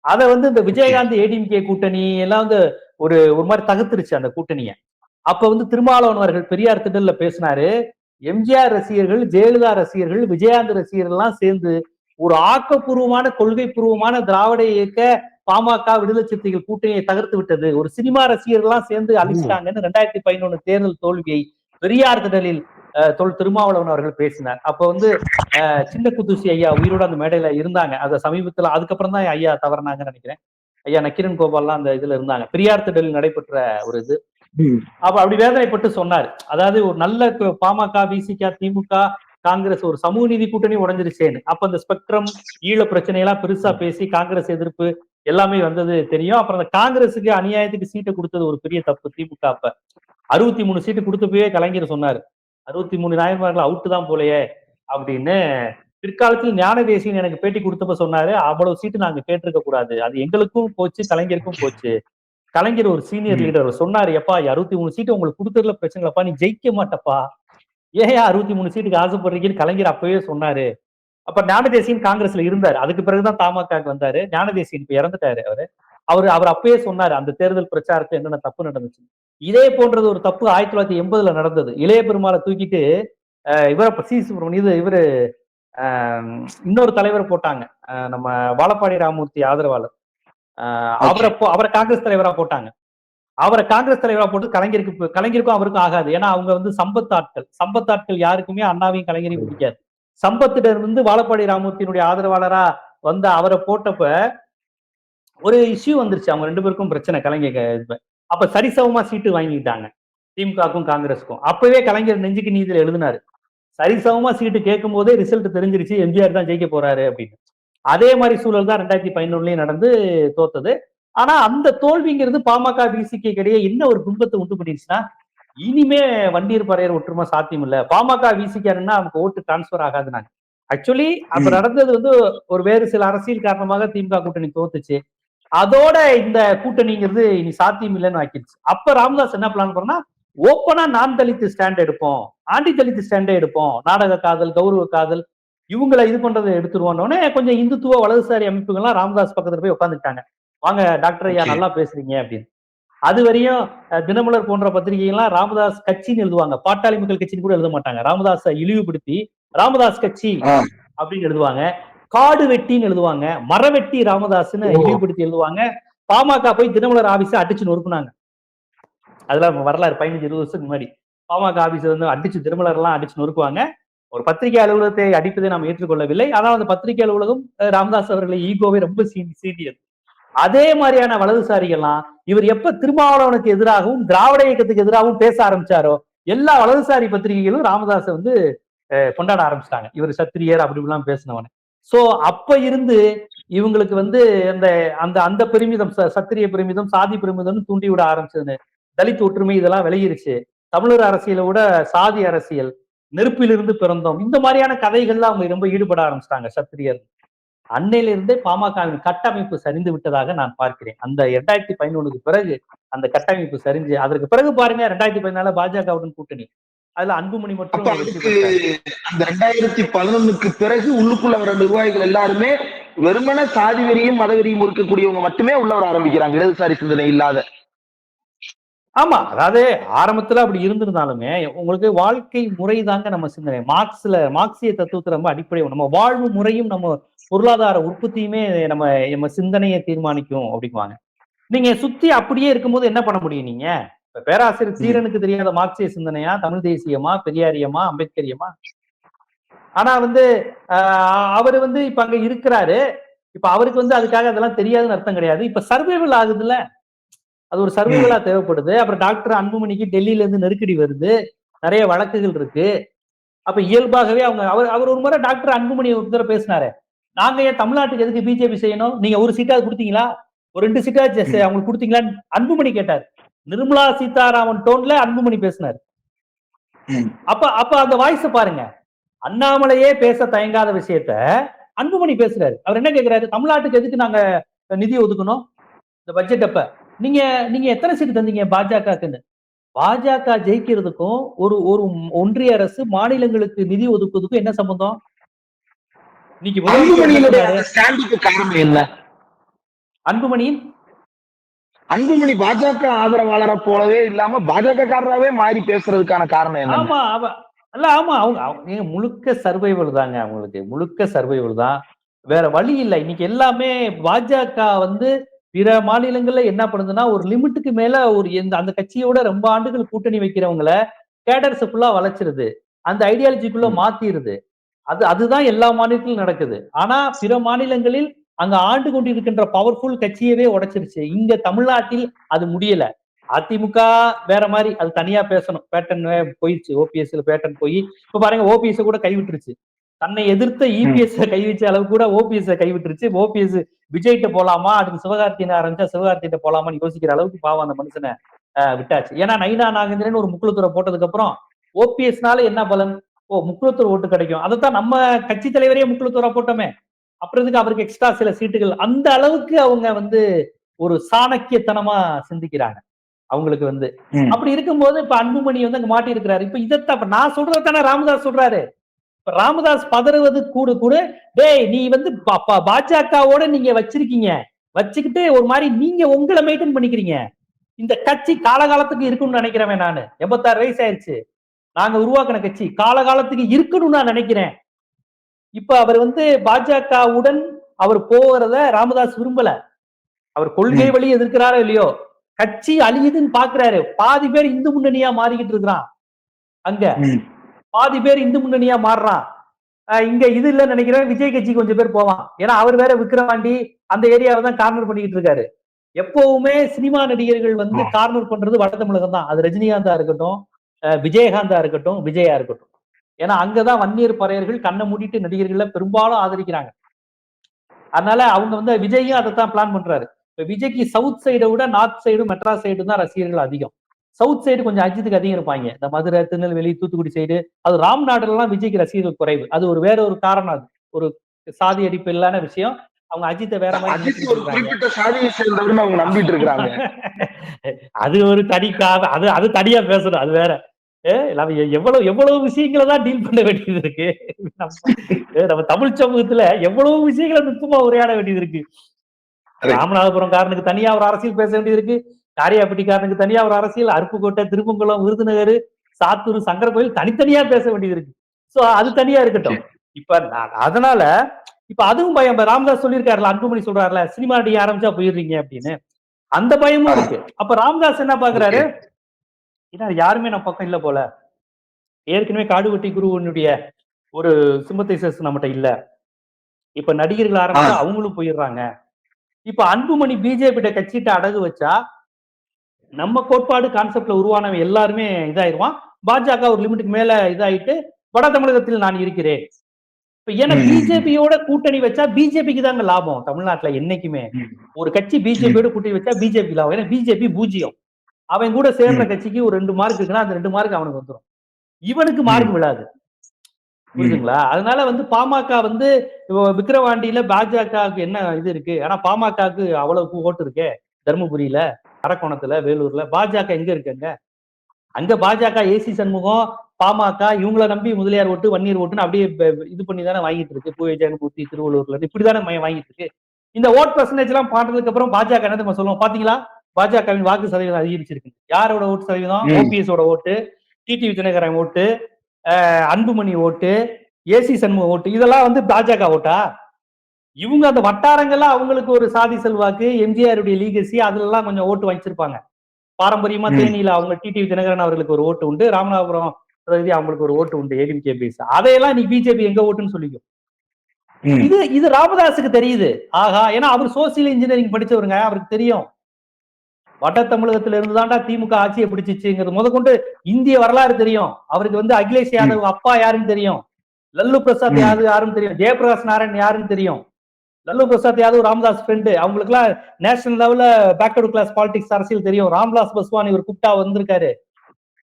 அத வந்து இந்த விஜயகாந்த் ஏடிஎம்கே கூட்டணி எல்லாம் வந்து ஒரு ஒரு மாதிரி தகுத்துருச்சு அந்த கூட்டணிய. அப்ப வந்து திருமாவளவன் அவர்கள் பெரியார் திடல்ல பேசினாரு. எம்ஜிஆர் ரசிகர்கள் ஜெயலலிதா ரசிகர்கள் விஜயகாந்த் ரசிகர்கள் எல்லாம் சேர்ந்து ஒரு ஆக்கப்பூர்வமான கொள்கை பூர்வமான திராவிட இயக்க பாமக விடுதலை சிறுத்தைகள் கூட்டணியை தகர்த்து விட்டது. ஒரு சினிமா ரசிகர்கள்லாம் சேர்ந்து அழிச்சிட்டாங்கன்னு ரெண்டாயிரத்தி பதினொன்னு தேர்தல் தோல்வியை பெரியார் திடலில் தொல் திருமாவளவன் அவர்கள் பேசினார். அப்ப வந்து சின்ன குத்துசி ஐயா உயிரோட அந்த மேடையில இருந்தாங்க. அந்த சமீபத்துல அதுக்கப்புறம் தான் ஐயா தவறுனாங்கன்னு நினைக்கிறேன். ஐயா நக்கிரன் கோபால்லாம் அந்த இதுல இருந்தாங்க. பெரியார் திடலில் நடைபெற்ற ஒரு இது. அப்ப அப்படி வேதனைப்பட்டு சொன்னாரு. அதாவது ஒரு நல்ல பாமக விசிக திமுக காங்கிரஸ் ஒரு சமூக நீதி கூட்டணி உடைஞ்சிருச்சேன்னு. அப்ப அந்த ஸ்பெக்ட்ரம் ஈழ பிரச்சனையெல்லாம் பெருசா பேசி காங்கிரஸ் எதிர்ப்பு எல்லாமே வந்தது தெரியும். அப்புறம் அந்த காங்கிரஸுக்கு அநியாயத்துக்கு சீட்டை கொடுத்தது ஒரு பெரிய தப்பு திமுக அப்ப. அறுபத்தி மூணு சீட்டு கொடுத்தப்பவே கலைஞர் சொன்னாரு. அறுபத்தி மூணு நாயன்மார்கள் அவுட்டு தான் போலையே அப்படின்னு. பிற்காலத்தில் ஞான தேசியன் எனக்கு பேட்டி கொடுத்தப்ப சொன்னாரு. அவ்வளவு சீட்டு நாங்க கேட்டிருக்க கூடாது. அது எங்களுக்கும் போச்சு கலைஞருக்கும் போச்சு. கலைஞர் ஒரு சீனியர். லீடர் சொன்னாரு எப்பா அறுபத்தி மூணு சீட்டு உங்களுக்கு கொடுக்கறதுல பிரச்சனை இல்லப்பா. நீ ஜெயிக்க மாட்டப்பா. ஏன் அறுபத்தி மூணு சீட்டுக்கு ஆசைப்படுறீங்கன்னு கலைஞர் அப்பவே சொன்னாரு. அப்ப ஞானதேசியன் காங்கிரஸ்ல இருந்தாரு. அதுக்கு பிறகுதான் தமாகாக்கு வந்தாரு. ஞானதேசியன் இப்ப இறந்துட்டாரு அவரு. அவர் அவர் அப்பயே சொன்னாரு அந்த தேர்தல் பிரச்சாரத்துல என்னென்ன தப்பு நடந்துச்சு. இதே போன்றது ஒரு தப்பு ஆயிரத்தி தொள்ளாயிரத்தி எண்பதுல நடந்தது. இளைய பெருமாளை தூக்கிட்டு இவரை சி. சுப்பிரமணியம் இது இவரு இன்னொரு தலைவரை போட்டாங்க. நம்ம வாழப்பாடி ராமூர்த்தி ஆதரவாளர். அவரை அவரை காங்கிரஸ் தலைவரா போட்டாங்க. அவரை காங்கிரஸ் தலைவரா போட்டு கலைஞருக்கு கலைஞருக்கும் அவருக்கும் ஆகாது. ஏன்னா அவங்க வந்து சம்பத் ஆட்கள். சம்பத் ஆட்கள் யாருக்குமே அண்ணாவையும் கலைஞரையும் பிடிக்காது. சம்பத்திடம் இருந்து வாழப்பாடி ராமூர்த்தியினுடைய ஆதரவாளரா வந்த அவரை போட்டப்ப ஒரு இஷ்யூ வந்துருச்சு. அவங்க ரெண்டு பேருக்கும் பிரச்சனை கலைஞர் அப்ப சரிசமமா சீட்டு வாங்கிட்டாங்க. திமுகவுக்கும் காங்கிரஸுக்கும். அப்பவே கலைஞர் நெஞ்சுக்கு நீதியில் எழுதினாரு. சரிசமமா சீட்டு கேட்கும் போதே ரிசல்ட் தெரிஞ்சிருச்சு. எம்ஜிஆர் தான் ஜெயிக்க போறாரு அப்படின்னு. அதே மாதிரி சூழல் தான் ரெண்டாயிரத்தி பதினொன்னுலயும் நடந்து தோத்தது. ஆனா அந்த தோல்விங்கிறது பாமக பிசிக்கு இடையே என்ன ஒரு துன்பத்தை உண்டு பண்ணிருச்சுன்னா இனிமே வண்டியர் பறையர் ஒற்றுமை சாத்தியம் இல்ல பாமக விசிக்காருன்னா நமக்கு ஓட்டு டிரான்ஸ்பர் ஆகாதுனாங்க. ஆக்சுவலி அப்ப. நடந்தது வந்து ஒரு வேறு சில அரசியல் காரணமாக திமுக கூட்டணி தோத்துச்சு. அதோட இந்த கூட்டணிங்கிறது இனி சாத்தியம் இல்லைன்னு ஆக்கிடுச்சு. அப்ப ராமதாஸ் என்ன பிளான் பண்ணா ஓப்பனா நான் தலித்து ஸ்டாண்ட் எடுப்போம் ஆண்டி தலித்து ஸ்டாண்டே எடுப்போம் நாடக காதல் கௌரவ காதல் இவங்களை இது பண்றதை எடுத்துருவோன்னே கொஞ்சம் இந்துத்துவ வலதுசாரி அமைப்புகள்லாம் ராமதாஸ் பக்கத்துல போய் உட்காந்துட்டாங்க வாங்க டாக்டர் ஐயா. நல்லா பேசுறீங்க அப்படின்னு. அது வரையும் தினமலர் போன்ற பத்திரிகைகள்லாம் ராமதாஸ் கட்சின்னு எழுதுவாங்க. பாட்டாளி மக்கள் கட்சின்னு கூட எழுத மாட்டாங்க. ராமதாஸை இழிவுபடுத்தி ராமதாஸ் கட்சி. அப்படின்னு எழுதுவாங்க. காடு வெட்டின்னு எழுதுவாங்க. மரவெட்டி ராமதாஸ்னு ஓ. இழிவுபடுத்தி எழுதுவாங்க. பாமக போய் தினமலர் ஆபீஸ அடிச்சு நொறுக்குனாங்க அதெல்லாம் வரலாறு பதினஞ்சு இருபது வருஷத்துக்கு முன்னாடி. பாமக ஆபீஸ் வந்து அடிச்சு தினமலர் எல்லாம் அடிச்சு நொறுக்குவாங்க ஒரு பத்திரிகை அலுவலகத்தை அடிப்பதை நாம் ஏற்றுக்கொள்ளவில்லை. ஆனால் அந்த பத்திரிகை அலுவலகம் ராமதாஸ் அவர்களை ஈகோவை ரொம்ப சீ- சீண்டியது. அதே மாதிரியான வலதுசாரிகள்லாம் இவர் எப்ப திருமாவளவனுக்கு எதிராகவும் திராவிட இயக்கத்துக்கு எதிராகவும் பேச ஆரம்பிச்சாரோ எல்லா வலதுசாரி பத்திரிகைகளும் ராமதாஸை வந்து கொண்டாட ஆரம்பிச்சிட்டாங்க. இவர் சத்திரியர் அப்படி இப்படிலாம் பேசினவன. சோ அப்ப இருந்து இவங்களுக்கு வந்து அந்த அந்த அந்த பெருமிதம் ச- சத்திரிய பெருமிதம் சாதி பெருமிதம் தூண்டி விட ஆரம்பிச்சதுன்னு தலித் ஒற்றுமை இதெல்லாம் விலகிருச்சு தமிழர் அரசியலை விட சாதி அரசியல் நெருப்பிலிருந்து பிறந்தோம். இந்த மாதிரியான கதைகள்ல அவங்க ரொம்ப ஈடுபட ஆரம்பிச்சிட்டாங்க சத்திரியர் அன்னையிலிருந்தே பாமகவின் கட்டமைப்பு சரிந்து விட்டதாக நான் பார்க்கிறேன். அந்த இரண்டாயிரத்தி பதினொன்னுக்கு பிறகு அந்த கட்டமைப்பு சரிஞ்சு அதற்கு பிறகு பாருங்க ரெண்டாயிரத்தி பதினால பாஜகவுடன் கூட்டணி. அதுல அன்புமணி மட்டும் அந்த ரெண்டாயிரத்தி பதினொன்னுக்கு பிறகு உள்ளுக்குள்ள வர நிர்வாகிகள் எல்லாருமே வெறுமன சாதி வெறியும் மத வெறியும் இருக்கக்கூடியவங்க மட்டுமே உள்ள வர ஆரம்பிக்கிறாங்க. இடதுசாரி சிந்தனை இல்லாத. ஆமா அதாவது ஆரம்பத்துல அப்படி இருந்திருந்தாலுமே உங்களுக்கு வாழ்க்கை முறை தாங்க நம்ம சிந்தனை. மார்க்ஸ்ல மார்க்சிய தத்துவத்தை ரொம்ப அடிப்படை. நம்ம வாழ்வு முறையும் நம்ம பொருளாதார உற்பத்தியுமே நம்ம நம்ம சிந்தனையை தீர்மானிக்கும் அப்படிங்குவாங்க. நீங்க சுத்தி அப்படியே இருக்கும்போது என்ன பண்ண முடியும் நீங்க? இப்ப பேராசிரியர் சீரனுக்கு தெரியாத மார்க்சிய சிந்தனையா? தமிழ் தேசியமா? பெரியாரியமா அம்பேத்கரியமா ஆனா வந்து அவர் வந்து இப்ப அங்க இருக்கிறாரு. இப்ப அவருக்கு வந்து அதுக்காக அதெல்லாம் தெரியாதுன்னு அர்த்தம் கிடையாது. இப்ப சர்வைவல் ஆகுதுல்ல? அது ஒரு சர்வைவலா தேவைப்படுது. அப்புறம் டாக்டர் அன்புமணிக்கு டெல்லியில இருந்து நெருக்கடி வருது. நிறைய வழக்குகள் இருக்கு. அப்ப இயல்பாகவே அவங்க அவர் அவர் ஒரு முறை டாக்டர் அன்புமணி ஒரு தடவை பேசினாரு. நாங்க ஏன் தமிழ்நாட்டுக்கு எதுக்கு பிஜேபி செய்யணும்? நீங்க ஒரு சீட்டாவது கொடுத்தீங்களா? ஒரு ரெண்டு சீட்டா அவங்களுக்கு கொடுத்தீங்களான்னு அன்புமணி கேட்டார். நிர்மலா சீதாராமன் டோன்ல அன்புமணி பேசினார். அப்ப அப்ப அந்த வாய்ஸ் பாருங்க. அண்ணாமலையே பேச தயங்காத விஷயத்த அன்புமணி பேசுறாரு. அவர் என்ன கேக்குறாரு? தமிழ்நாட்டுக்கு எதுக்கு நாங்க நிதி ஒதுக்கணும்? இந்த பட்ஜெட் அப்ப. நீங்க நீங்க எத்தனை சீட்டு தந்தீங்க பாஜகக்குன்னு? பாஜக ஜெயிக்கிறதுக்கும் ஒரு ஒரு ஒன்றிய அரசு மாநிலங்களுக்கு நிதி ஒதுக்குவதுக்கும் என்ன சம்பந்தம்? இன்னைக்கு அன்புமணியினுடைய ஸ்டாண்டுக்கு காரணம் என்ன? அன்புமணியின் அன்புமணி பாஜக ஆதரவாளரை போலவே இல்லாம பாஜக காரராவே மாறி பேசுறதுக்கான காரணம் என்ன ஆமா அவ அல்ல ஆமா அவங்க அவங்க ஏங்க, முழுக்க சர்வைவல் தாங்க அவங்களுக்கு. முழுக்க சர்வைவல் தான். வேற வழி இல்லை. இன்னைக்கு எல்லாமே பாஜக வந்து பிற மாநிலங்கள்ல என்ன பண்ணுதுன்னா ஒரு லிமிட்டுக்கு மேல ஒரு எந்த அந்த கட்சியோட ரொம்ப ஆண்டுகள் கூட்டணி வைக்கிறவங்கள கேடர்ஸ் ஃபுல்லா வளைச்சிருது. அந்த ஐடியாலஜிக்குள்ள மாத்திருது. அது அதுதான் எல்லா மாநிலத்திலும் நடக்குது. ஆனா பிற மாநிலங்களில் அங்க ஆண்டு கொண்டிருக்கின்ற பவர்ஃபுல் கட்சியவே உடைச்சிருச்சு. இங்க தமிழ்நாட்டில் அது முடியல. அதிமுக வேற மாதிரி அது தனியா பேசணும். பேட்டன் போயிடுச்சு. ஓபிஎஸ்ல பேட்டன் போய் இப்ப பாருங்க ஓபிஎஸ் கூட கைவிட்டுருச்சு. தன்னை எதிர்த்த இபிஎஸ் கைவிச்ச அளவு கூட ஓபிஎஸ் கைவிட்டுருச்சு. ஓபிஎஸ் விஜய்கிட்ட போலாமா? அதுக்கு சிவகார்த்தியன் ஆரம்பிச்சா சிவகார்த்திகிட்ட போலாமான்னு யோசிக்கிற அளவுக்கு பாவம் அந்த மனுஷனை ஆஹ், விட்டாச்சு. ஏன்னா நைனா நாகேந்திரன் ஒரு முக்குளத்துறை போட்டதுக்கு அப்புறம் ஓபிஎஸ்னால என்ன பலன்? ஓ முக்குளத்தூர் ஓட்டு கிடைக்கும். அதைத்தான் நம்ம கட்சி தலைவரே முக்குளத்தூரா போட்டோமே. அப்புறம் இதுக்கு அவருக்கு எக்ஸ்ட்ரா சில சீட்டுகள்? அந்த அளவுக்கு அவங்க வந்து ஒரு சாணக்கியத்தனமா சிந்திக்கிறாங்க. அவங்களுக்கு வந்து. அப்படி இருக்கும்போது இப்ப அன்புமணி வந்து அங்க மாட்டி இருக்கிறாரு இப்ப இதைத்தான் நான் சொல்றது தானே ராமதாஸ் சொல்றாரு. இப்ப ராமதாஸ் பதறுவது கூட கூட. டேய் நீ வந்து பாஜகவோட நீங்க வச்சிருக்கீங்க. வச்சுக்கிட்டு ஒரு மாதிரி நீங்க உங்களை மெயின்டைன் பண்ணிக்கிறீங்க. இந்த கட்சி காலகாலத்துக்கு இருக்கும்னு நினைக்கிறேன் நானு. எண்பத்தாறு வயசு ஆயிருச்சு. நாங்க உருவாக்கின கட்சி. காலகாலத்துக்கு இருக்கணும்னு நான் நினைக்கிறேன். இப்ப அவர் வந்து பாஜகவுடன் அவர் போகிறத ராமதாஸ் விரும்பல. அவர் கொள்கை வழி எதிர்க்கிறாரோ இல்லையோ? கட்சி அழியுதுன்னு பாக்குறாரு. பாதி பேர் இந்து முன்னணியா மாறிக்கிட்டு இருக்கிறான். அங்க. பாதி பேர் இந்து முன்னணியா மாறுறான். இங்க இது இல்லைன்னு நினைக்கிறேன். விஜய் கட்சி கொஞ்சம் பேர் போவான். ஏன்னா அவர் வேற விக்ரவாண்டி அந்த ஏரியாவை தான் கார்னர் பண்ணிக்கிட்டு இருக்காரு. எப்பவுமே சினிமா நடிகர்கள் வந்து. கார்னர் பண்றது வட தமிழகம் தான் அது ரஜினிகாந்தா இருக்கட்டும் விஜயகாந்தா இருக்கட்டும் விஜயா இருக்கட்டும். ஏன்னா அங்கதான் வன்னியர் பறையர்கள் கண்ணை மூடிட்டு நடிகர்கள பெரும்பாலும் ஆதரிக்கிறாங்க. அதனால அவங்க வந்து விஜயும் அதை தான் பிளான் பண்றாரு. இப்ப விஜய்க்கு சவுத் சைடை விட நார்த் சைடு மெட்ராஸ் சைடு தான் ரசிகர்கள் அதிகம். சவுத் சைடு கொஞ்சம் அஜித்துக்கு அதிகம் இருப்பாங்க. இந்த மதுரை திருநெல்வேலி தூத்துக்குடி சைடு அது ராம்நாடுல எல்லாம் விஜய்க்கு ரசிகர்கள் குறைவு. அது ஒரு வேற ஒரு காரணம் அது. ஒரு சாதி அடிப்படையிலான விஷயம். அவங்க அஜித்தை வேற மாதிரி அது ஒரு தனி கா- அது அது தனியா பேசணும். அது வேற. நம்ம எவ்வளவு எவ்வளவு விஷயங்களை தான் டீல் பண்ண வேண்டியது இருக்கு. நம்ம தமிழ் சமூகத்துல எவ்வளவு விஷயங்களை நுட்பமா உரையாட வேண்டியது இருக்கு. ராமநாதபுரம் காரனுக்கு தனியா ஒரு அரசியல் பேச வேண்டியது இருக்கு. காரியாப்பட்டிக்காரனுக்கு தனியா ஒரு அரசியல் அருப்புக்கோட்டை திருமங்கலம் விருதுநகர் சாத்தூர் சங்கர கோயில் தனித்தனியா பேச வேண்டியது இருக்கு. சோ அது தனியா இருக்கட்டும். இப்ப நான் அதனால இப்ப அதுவும் பயம். ராமதாஸ் சொல்லியிருக்காருல அன்புமணி சொல்றாருல சினிமா நடிகை ஆரம்பிச்சா போயிடுறீங்க அப்படின்னு. அந்த பயமும் இருக்கு. அப்ப ராமதாஸ் என்ன பாக்குறாரு? ஏன்னா யாருமே நம்ம பக்கம் இல்ல போல. ஏற்கனவே காடுவெட்டி குருவனுடைய ஒரு சிம்பத்தைசஸ் நம்மகிட்ட இல்ல. இப்ப நடிகர்கள் ஆரம்பிச்சா அவங்களும் போயிடுறாங்க. இப்ப அன்புமணி பிஜேபி கட்சிட்ட அடகு வச்சா நம்ம கோட்பாடு கான்செப்ட்ல உருவானவன் எல்லாருமே இதாயிருவான். பாஜக ஒரு லிமிட்டுக்கு மேல இதாயிட்டு வட தமிழகத்தில் நான் இருக்கிறேன். இப்ப ஏன்னா. பிஜேபியோட கூட்டணி வச்சா பிஜேபிக்கு தாங்க லாபம் தமிழ்நாட்டுல என்னைக்குமே. ஒரு கட்சி பிஜேபியோட கூட்டணி வச்சா பிஜேபி லாபம். ஏன்னா பிஜேபி பூஜ்ஜியம். அவன் கூட சேர்ற ம். கட்சிக்கு ஒரு ரெண்டு மார்க் இருக்குன்னா அந்த ரெண்டு மார்க் அவனுக்கு வந்துடும் இவனுக்கு மார்க் விழாது. புரியுதுங்களா அதனால வந்து பாமக வந்து விக்கிரவாண்டியில பாஜகவுக்கு என்ன இது இருக்கு? ஆனா பாமகவுக்கு அவ்வளவு ஓட்டு இருக்கே. தருமபுரியில அரக்கோணத்துல வேலூர்ல பாஜக எங்க இருக்குங்க? அங்க பாஜக ஏசி சண்முகம் பாமக இவங்கள நம்பி முதலியார் ஓட்டு வன்னியர் ஓட்டுன்னு அப்படியே இது பண்ணி தானே வாங்கிட்டு இருக்கு. பூவை ஜெகன்மூர்த்தி திருவள்ளூர்ல இருந்து இப்படிதானே வாங்கிட்டு இருக்கு. இந்த ஓட் பர்சன்டேஜ் எல்லாம் பாண்டதுக்கு அப்புறம் பாஜக என்ன தெரியுமா சொல்லுவோம்? பாத்தீங்களா? பாஜகவின் வாக்கு சதவீதம் அதிகரிச்சிருக்கு. யாரோட ஓட்டு சதவீதம்? ம். ஓபிஎஸ் ஓட ஓட்டு டிடிவி தினகரன் ஓட்டு அன்புமணி ஓட்டு ஏசி சண்முக ஓட்டு இதெல்லாம் வந்து பாஜக ஓட்டா? இவங்க அந்த வட்டாரங்கள்ல அவங்களுக்கு ஒரு சாதி செல்வாக்கு எம்ஜிஆருடைய லீகசி அதுல எல்லாம் கொஞ்சம் ஓட்டு வாங்கிச்சிருப்பாங்க. பாரம்பரியமா. தேனியில அவங்க டிடிவி தினகரன் அவர்களுக்கு ஒரு ஓட்டு உண்டு ராமநாதபுரம் பிரதி அவங்களுக்கு ஒரு ஓட்டு உண்டு ஏடிஎம்கே பேஸ் அதையெல்லாம் நீ பிஜேபி எங்க ஓட்டுன்னு சொல்லிக்கும். இது இது ராமதாஸுக்கு தெரியுது. ஆகா ஏன்னா அவர் சோசியல் இன்ஜினியரிங் படிச்சவருங்க அவருக்கு தெரியும். வட தமிழகத்துல இருந்து தாண்டா திமுக ஆட்சியை பிடிச்சிச்சுங்கிறது. முதற்கொண்டு இந்திய வரலாறு தெரியும். அவருக்கு வந்து அகிலேஷ் யாதவ் அப்பா யாருன்னு தெரியும். லல்லு பிரசாத். யாதவ் யாருன்னு தெரியும். ஜெயபிரகாஷ் நாராயண் யாருன்னு தெரியும். லல்லு பிரசாத் யாதவ் ராமதாஸ் ஃப்ரெண்டு அவங்களுக்கு எல்லாம் நேஷனல் லெவல்ல பேக்வர்டு கிளாஸ் பாலிடிக்ஸ் அரசியல் தெரியும். ராம்விலாஸ் பஸ்வான் இவர் கூப்பிட்டா வந்திருக்காரு.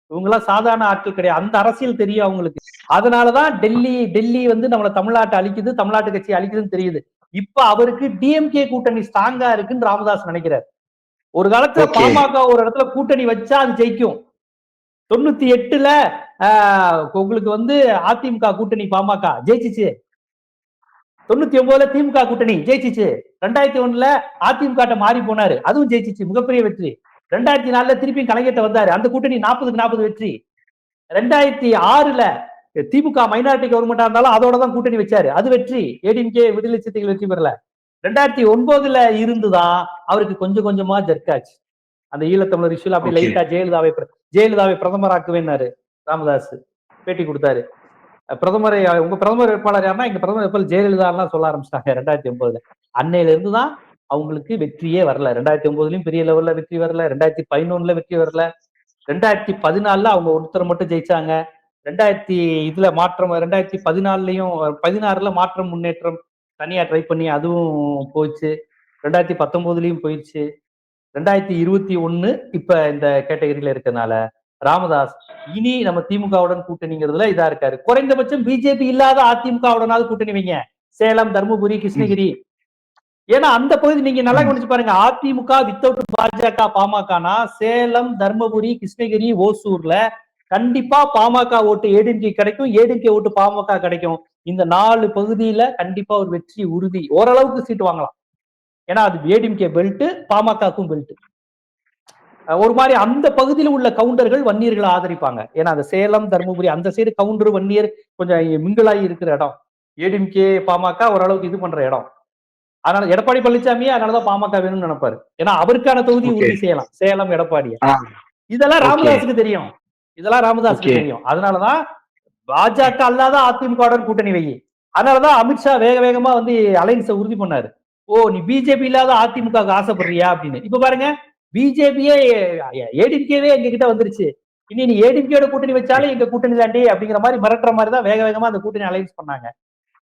இவங்க எல்லாம் சாதாரண ஆட்கள் கிடையாது. அந்த அரசியல் தெரியும் அவங்களுக்கு. அதனாலதான் டெல்லி டெல்லி வந்து நம்மள தமிழ்நாட்டை அழிக்குது தமிழ்நாட்டு கட்சி அழிக்குதுன்னு தெரியுது. இப்ப அவருக்கு டிஎம்கே கூட்டணி ஸ்ட்ராங்கா இருக்குன்னு ராமதாஸ் நினைக்கிறார். ஒரு காலத்துல. பாமக ஒரு இடத்துல கூட்டணி வச்சா அது ஜெயிக்கும். தொண்ணூத்தி எட்டுல ஆஹ், உங்களுக்கு வந்து அதிமுக கூட்டணி பாமக ஜெயிச்சிச்சு. தொண்ணூத்தி ஒன்பதுல திமுக கூட்டணி ஜெயிச்சிச்சு. ரெண்டாயிரத்தி ஒண்ணுல அதிமுக மாறி போனாரு. அதுவும் ஜெயிச்சிச்சு. மிகப்பெரிய வெற்றி. ரெண்டாயிரத்தி நாலுல திருப்பி கலைஞர்ட்ட வந்தாரு. அந்த கூட்டணி நாற்பதுக்கு நாற்பது வெற்றி. ரெண்டாயிரத்தி ஆறுல திமுக மைனாரிட்டி கவர்மெண்டா இருந்தாலும் அதோட தான் கூட்டணி வச்சாரு. அது வெற்றி. ஏடிஎம்கே விடுதலை சிறுத்தைகள் வெற்றி பெறல. ரெண்டாயிரத்தி ஒன்பதுல இருந்துதான் அவருக்கு கொஞ்சம் கொஞ்சமா ஜர்க்காச்சு அந்த ஈழத்தமிழர் இஷ்யூல அப்படி. லைட்டா ஜெயலலிதாவை ஜெயலலிதாவை பிரதமராக்குவேன்னாரு ராமதாஸ். பேட்டி கொடுத்தாரு. பிரதமரை உங்க பிரதமர் வேட்பாளர் யாருன்னா எங்க பிரதமர் வேட்பாளர் ஜெயலலிதா சொல்ல ஆரம்பிச்சிட்டாங்க ரெண்டாயிரத்தி ஒன்பதுல. அன்னையில இருந்து தான் அவங்களுக்கு வெற்றியே வரல. ரெண்டாயிரத்தி ஒன்பதுலயும் பெரிய லெவல்ல வெற்றி வரல. ரெண்டாயிரத்தி பதினொன்னுல வெற்றி வரல. ரெண்டாயிரத்தி பதினாலுல அவங்க ஒருத்தர் மட்டும் ஜெயிச்சாங்க. ரெண்டாயிரத்தி இதுல மாற்றம் ரெண்டாயிரத்தி பதினாலுலயும் பதினாறுல மாற்றம் முன்னேற்றம் தனியா ட்ரை பண்ணி அதுவும் போச்சு. ரெண்டாயிரத்தி பத்தொன்பதுலயும் போயிடுச்சு. ரெண்டாயிரத்தி இருபத்தி ஒண்ணு இப்ப இந்த கேட்டகரியில இருக்கறனால ராமதாஸ் இனி நம்ம திமுகவுடன் கூட்டணிங்கிறதுல இதா இருக்காரு. குறைந்தபட்சம் பிஜேபி இல்லாத அதிமுகவுடனாவது கூட்டணி வைங்க. சேலம் தருமபுரி கிருஷ்ணகிரி. ஏன்னா அந்த பகுதி நீங்க நல்லா. கவனிச்சு பாருங்க. அதிமுக வித்தவுட் பாஜக பாமகனா சேலம் தர்மபுரி கிருஷ்ணகிரி ஓசூர்ல கண்டிப்பா பாமக ஓட்டு ஏடிஎம்கே கிடைக்கும் ஏடிஎம்கே ஓட்டு பாமக கிடைக்கும். இந்த நாலு பகுதியில கண்டிப்பா ஒரு வெற்றி உறுதி ஓரளவுக்கு சீட்டு வாங்கலாம். ஏன்னா அது ஏடிஎம்கே பெல்ட் பாமகக்கும் பெல்ட் ஒரு மாதிரி அந்த பகுதியில் உள்ள கவுண்டர்கள் வன்னியர்களை ஆதரிப்பாங்க. ஏன்னா அந்த சேலம் தருமபுரி அந்த சைடு கவுண்டர் வன்னியர் கொஞ்சம் மிங்கிளாகி இருக்கிற இடம். ஏடிஎம்கே பாமக ஓரளவுக்கு இது பண்ற இடம். அதனால எடப்பாடி பழனிசாமியே அதனாலதான் பாமக வேணும்னு நினைப்பாரு. ஏன்னா அவருக்கான தொகுதி. உறுதி செய்யலாம். சேலம் எடப்பாடிய. ஆ. இதெல்லாம். ராமதாஸுக்கு தெரியும். இதெல்லாம் Okay. தெரியும் அதனாலதான் பாஜக அல்லாத அதிமுகவுடன் கூட்டணி வை. அதனாலதான் அமித்ஷா வேக வேகமா வந்து அலைன்ஸை உறுதி பண்ணாரு. ஓ நீ பிஜேபி இல்லாத அதிமுக ஆசைப்படுறியா அப்படின்னு. இப்ப பாருங்க பிஜேபியே ஏடிஎம்கேவே எங்க கிட்ட வந்துருச்சு. இனி நீ ஏடிஎம்கேட கூட்டணி வச்சாலும் எங்க கூட்டணி தாண்டி அப்படிங்கிற மாதிரி மிரட்டுற மாதிரி தான் வேக வேகமா அந்த கூட்டணி அலைன்ஸ் பண்ணாங்க.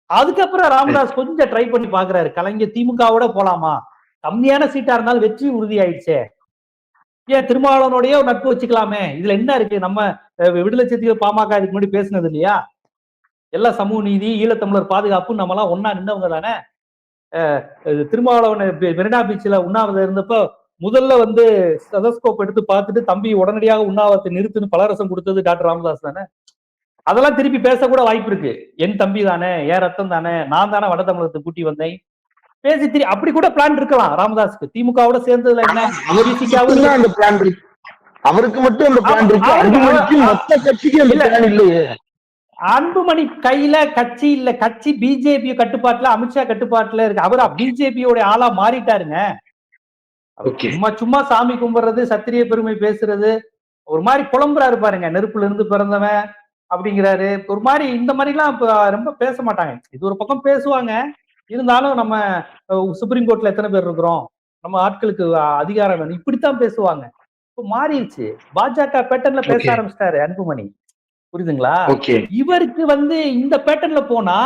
அதுக்கப்புறம் ராமதாஸ் கொஞ்சம் ட்ரை பண்ணி பாக்குறாரு. கலைஞர் திமுகவோட போலாமா? கம்மியான சீட்டா இருந்தாலும் வெற்றி உறுதி ஆயிடுச்சே ஏன் திருமாவளவனுடைய ஒரு நட்பு வச்சுக்கலாமே? இதுல என்ன இருக்கு? நம்ம விடுதலை சிறுத்தைகள் பாமக இதுக்கு முன்னாடி பேசுனது இல்லையா? எல்லா சமூக நீதி ஈழத்தமிழர் பாதுகாப்பு நம்ம எல்லாம் ஒன்னா நின்றவங்க தானே? திருமாவளவன் மெரினா பீச்சில் உண்ணாவிரதம் இருந்தப்போ முதல்ல வந்து ஸ்டெதஸ்கோப் எடுத்து பார்த்துட்டு தம்பி உடனடியாக உண்ணாவிரத்தை நிறுத்துன்னு பலரசம் கொடுத்தது டாக்டர் ராமதாஸ் தானே? அதெல்லாம் திருப்பி பேசக்கூட வாய்ப்பு இருக்கு. என் தம்பி தானே என் ரத்தம் தானே நான் தானே வட தமிழகத்தை கூட்டி வந்தேன். பேசி திரி அப்படி கூட பிளான் இருக்கலாம். ராமதாஸ்க்கு திமுகவோட சேர்ந்ததுல என்ன? அவருக்கு விசிகாவும் மட்டும்தான் அந்த பிளான் இருக்கு. அவருக்கு மட்டும் அந்த பிளான் இருக்கு. அன்புமணிக்கு மொத்த கட்சிக்கு அந்த இல்ல. பிளான் இல்லையே. அன்புமணி கையில கட்சி இல்ல. கட்சி பிஜேபி கட்டுப்பாட்டுல அமித்ஷா கட்டுப்பாட்டுல இருக்கு. அவரா பிஜேபியோட ஆளா மாறிட்டாருங்க. சும்மா சும்மா சாமி கும்பிடுறது சத்திரிய பெருமை பேசுறது. ஒரு மாதிரி புலம்புறாரு பாருங்க. நெருப்புல இருந்து பிறந்தவன் அப்படிங்கிறாரு. ஒரு மாதிரி இந்த மாதிரி எல்லாம் ரொம்ப பேச மாட்டாங்க. இது ஒரு பக்கம் பேசுவாங்க. இருந்தாலும் நம்ம சுப்ரீம் கோர்ட்ல எத்தனை பேர் இருக்கிறோம்? நம்ம ஆட்களுக்கு அதிகாரம் வேணும். இப்படித்தான் பேசுவாங்க. இப்ப மாறிடுச்சு. பாஜக பேட்டர்ல பேச. ஆரம்பிச்சிட்டாரு அன்புமணி. புரியுதுங்களா? இவருக்கு வந்து இந்த பேட்டர்ன்ல போனா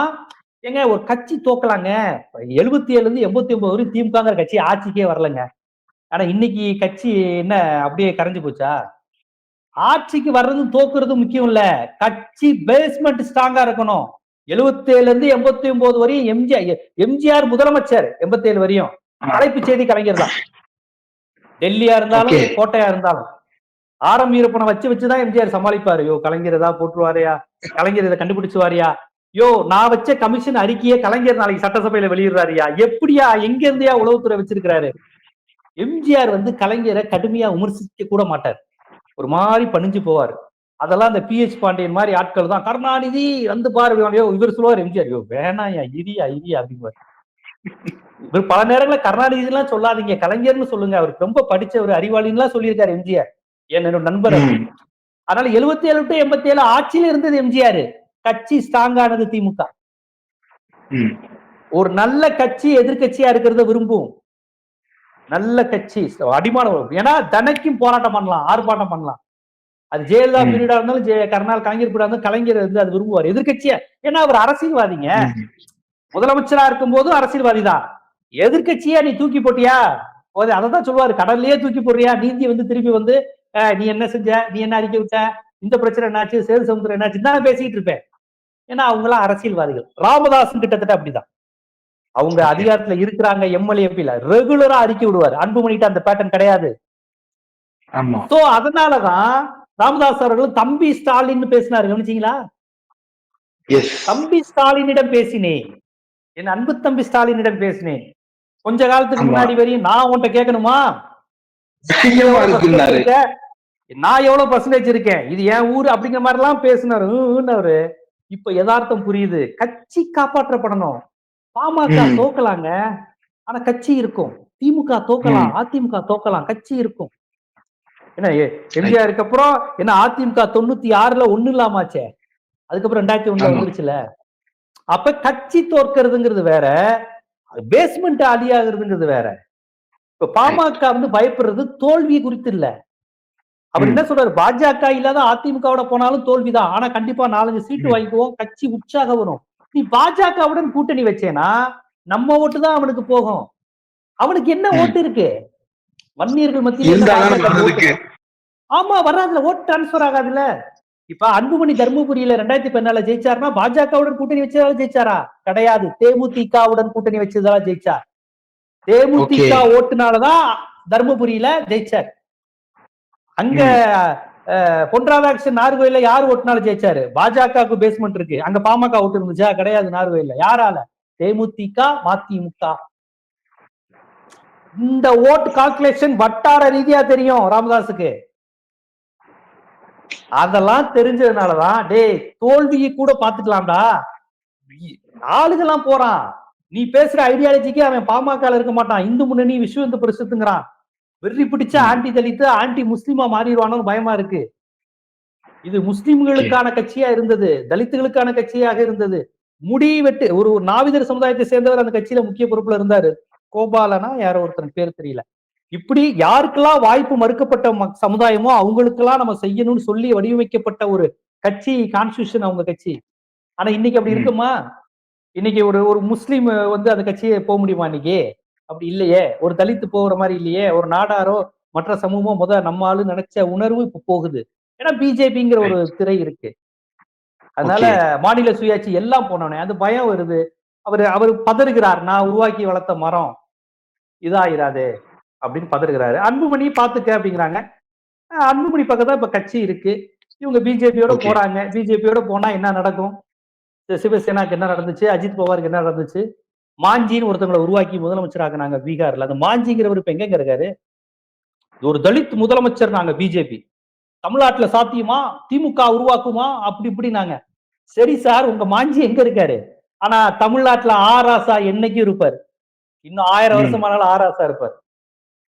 ஏங்க ஒரு கட்சி தோக்கலாங்க. எழுபத்தி ஏழுல இருந்து எண்பத்தி ஒன்பது வரையும் திமுகங்கிற கட்சி ஆட்சிக்கே வரலங்க. ஆனா இன்னைக்கு கட்சி என்ன அப்படியே கரைஞ்சு போச்சா? ஆட்சிக்கு வர்றதும் தோக்குறதும் முக்கியம் இல்ல. கட்சி பேஸ்மெண்ட் ஸ்ட்ராங்கா இருக்கணும். 77 ல இருந்து எண்பத்தி ஒன்பது வரையும் எம்ஜிஆர் எம்ஜிஆர் முதலமைச்சர் எண்பத்தி ஏழு வரையும் தலைப்பு செய்தி கலைஞர் தான் டெல்லியா இருந்தாலும். கோட்டையா இருந்தாலும். ஆரம் வீரப்பனை வச்சு வச்சுதான் எம்ஜிஆர் சமாளிப்பாரு. யோ கலைஞர் ஏதாவது போட்டுருவாரியா? கலைஞர் இதை கண்டுபிடிச்சுவாரியா? யோ நான் வச்ச கமிஷன் அறிக்கையை கலைஞர் நாளைக்கு சட்டசபையில வெளியிடுறாருயா? எப்படியா எங்க இருந்தியா உளவுத்துறை வச்சிருக்கிறாரு? எம்ஜிஆர் வந்து கலைஞரை கடுமையா விமர்சிக்க கூட மாட்டார். ஒரு மாதிரி பணிஞ்சு போவார். அதெல்லாம் அந்த பிஹெச் பாண்டியன் மாதிரி ஆட்கள் தான். கருணாநிதி வந்து பாரு இவர் சொல்லுவார் எம்ஜிஆர் யோ வேணாயா இரியா இரியா அப்படிங்குவார் இவர் பல நேரங்களில் கருணாநிதி எல்லாம் சொல்லாதீங்க கலைஞர்னு சொல்லுங்க. அவர் ரொம்ப படிச்சவர் அறிவாளின்லாம் சொல்லியிருக்காரு எம்ஜிஆர். என்னோட நண்பர். அதனால எழுபத்தி ஏழு டு எண்பத்தி ஏழு ஆட்சியில இருந்தது எம்ஜிஆர். கட்சி ஸ்ட்ராங் ஆனது திமுக. ஒரு நல்ல கட்சி எதிர்க்கட்சியா இருக்கிறத விரும்பும் நல்ல கட்சி அடிமானம் ஏன்னா தனக்கும் போராட்டம் பண்ணலாம் ஆர்ப்பாட்டம் பண்ணலாம். அது ஜெயலலிதா. பீரியடா இருந்தாலும் கருணால் கலைஞர் பீரியடா இருந்தாலும் கலைஞர் வந்து அது விரும்புவார். எதிர்க்கட்சியா ஏன்னா அவர் அரசியல்வாதிங்க. முதலமைச்சரா இருக்கும் போதும் அரசியல்வாதி தான் எதிர்க்கட்சியா நீ தூக்கி போட்டியா? அதை தான் சொல்லுவாரு. கடல்லையே தூக்கி போடுறியா? நீந்தி வந்து திருப்பி வந்து நீ என்ன செஞ்ச? நீ என்ன அறிக்கை விட்ட? இந்த பிரச்சனை என்னாச்சு? சேது சமுத்திரம் என்னாச்சு? நான் பேசிக்கிட்டு இருப்பேன். ஏன்னா அவங்க எல்லாம் அரசியல்வாதிகள். ராமதாசன் கிட்டத்தட்ட அப்படிதான். அவங்க. அதிகாரத்துல இருக்கிறாங்க எம்எல்ஏ எம்பில ரெகுலரா அறிக்கை விடுவார். அன்புமணிட்டு அந்த பேட்டர்ன் கிடையாது. ஆமா. சோ அதனாலதான் ராமதாஸ் அவர்கள் தம்பி ஸ்டாலின் பேசினாரு கவனிச்சீங்களா? தம்பி ஸ்டாலினிடம் பேசினேன். என் அன்பு தம்பி ஸ்டாலினிடம் பேசினேன். கொஞ்ச காலத்துக்கு. முன்னாடி வரையும் நான் உன்கிட்ட கேட்கணுமா? நான் எவ்வளவு பர்சன்டேஜ் இருக்கேன்? இது என் ஊரு அப்படிங்கிற மாதிரி எல்லாம் பேசினாரு இப்ப யதார்த்தம் புரியுது. கட்சி காப்பாற்றப்படணும். பாமக. தோக்கலாங்க. ஆனா கட்சி இருக்கும். திமுக தோக்கலாம். அதிமுக தோக்கலாம். கட்சி இருக்கும். என்ன எம்ஜிஆருக்கு அப்புறம் என்ன அதிமுக தொண்ணூத்தி ஆறுல ஒண்ணு இல்லாமாச்சே. அதுக்கப்புறம் ரெண்டாயிரத்தி ஒண்ணுல ஆமா. வந்துருச்சுல. அப்ப கட்சி தோற்கிறதுங்கிறது வேற பேஸ்மெண்ட் அழியாகிறதுங்கிறது வேற. இப்ப பாமக வந்து பயப்படுறது தோல்வி குறித்து இல்ல. அவர். என்ன சொல்றாரு? பாஜக இல்லாத அதிமுகவோட போனாலும் தோல்விதான். ஆனா கண்டிப்பா நாலஞ்சு சீட்டு. வாங்கிக்குவோம். கட்சி உற்சாகம் வரும். நீ பாஜகவுடன் கூட்டணி வச்சேனா நம்ம ஓட்டு தான் அவனுக்கு போகும். அவனுக்கு என்ன. ஓட்டு இருக்கு? வன்னியர்கள் மத்தியில்? ஆமா வராதுல ஓட்டு டிரான்ஸ்பர் ஆகாதுல்ல. இப்ப அன்புமணி தர்மபுரியில ரெண்டாயிரத்தி பதினால ஜெயிச்சாருன்னா பாஜகவுடன் கூட்டணி வச்சதால ஜெயிச்சாரா? கிடையாது. தேமுதிகவுடன் கூட்டணி வச்சதால ஜெயிச்சார். தேமுதிக ஓட்டுனாலதான் தர்மபுரியில ஜெயிச்சார். அங்க பொன் ராதாகிருஷ்ணன் நார்கோயில யார் ஓட்டுனாலும் ஜெயிச்சாரு? பாஜகவுக்கு பேஸ்மெண்ட் இருக்கு. அங்க பாமக ஓட்டு இருந்துச்சா? கிடையாது நார்கோயில யாரால? தேமுதிக மதிமுக. இந்த ஓட் கால்குலேஷன் வட்டார ரீதியா தெரியும் ராமதாஸுக்கு. அதெல்லாம் தெரிஞ்சதுனாலதான் டேய் தோல்வியை கூட பாத்துக்கலாம்டா இ- போறான். நீ பேசுற ஐடியாலஜிக்கு அவன் பாமக இருக்க மாட்டான். இந்து முன்னணி விஸ்வ இந்து பரிசுத்துங்கிறான். வெறி பிடிச்ச ஆண்டி தலித்து ஆண்டி முஸ்லிமா மாறிடுவானோன்னு பயமா இருக்கு. இது முஸ்லிம்களுக்கான கட்சியா இருந்தது தலித்துகளுக்கான கட்சியாக இருந்தது. முடி வெட்டு ஒரு ஒரு நாவிதர் சமுதாயத்தை சேர்ந்தவர் அந்த கட்சியில முக்கிய பொறுப்புல இருந்தாரு. கோபாலனா யாரோ ஒருத்தர் பேர் தெரியல. இப்படி யாருக்கெல்லாம் வாய்ப்பு மறுக்கப்பட்ட சமுதாயமோ அவங்களுக்கெல்லாம் நம்ம செய்யணும்னு சொல்லி வடிவமைக்கப்பட்ட ஒரு கட்சி கான்ஸ்டியூஷன் அவங்க கட்சி. ஆனா இன்னைக்கு அப்படி. இருக்குமா? இன்னைக்கு ஒரு ஒரு முஸ்லீம் வந்து அந்த கட்சியை போக முடியுமா இன்னைக்கு? அப்படி இல்லையே. ஒரு தலித்து போகிற மாதிரி இல்லையே. ஒரு நாடாரோ மற்ற சமூகமோ முத நம்ம ஆளு நினைச்ச உணர்வு இப்ப போகுது. ஏன்னா பிஜேபிங்கிற ஒரு திரை இருக்கு. அதனால மாநில சுயாட்சி எல்லாம் போனோனே அது பயம் வருது. அவர் அவர் பதறுகிறார். நான் உருவாக்கி வளர்த்த மரம். இதாயிராது அப்படின்னு பதறுகிறாரு. அன்புமணி பாத்துக்க அப்படிங்கிறாங்க. அன்புமணி பக்கத்துல இப்ப கட்சி இருக்கு. இவங்க பிஜேபியோட. போறாங்க. பிஜேபியோட போனா என்ன நடக்கும்? சிவசேனாக்கு என்ன நடந்துச்சு? அஜித் பவாருக்கு என்ன நடந்துச்சு? மாஞ்சின்னு ஒருத்தவங்களை உருவாக்கி முதலமைச்சர் ஆக்குனாங்க பீகார்ல. அந்த மாஞ்சிங்கிறவர் இப்ப எங்க இருக்காரு? ஒரு தலித் முதலமைச்சர் நாங்க பிஜேபி. தமிழ்நாட்டுல சாத்தியமா? திமுக உருவாக்குமா? அப்படி இப்படி நாங்க சரி சார் உங்க மாஞ்சி எங்க இருக்காரு? ஆனா தமிழ்நாட்டுல ஆராசா என்னைக்கும் இருப்பார். இன்னும் ஆயிரம். வருஷம் ஆனாலும் ஆராசா இருப்பார்.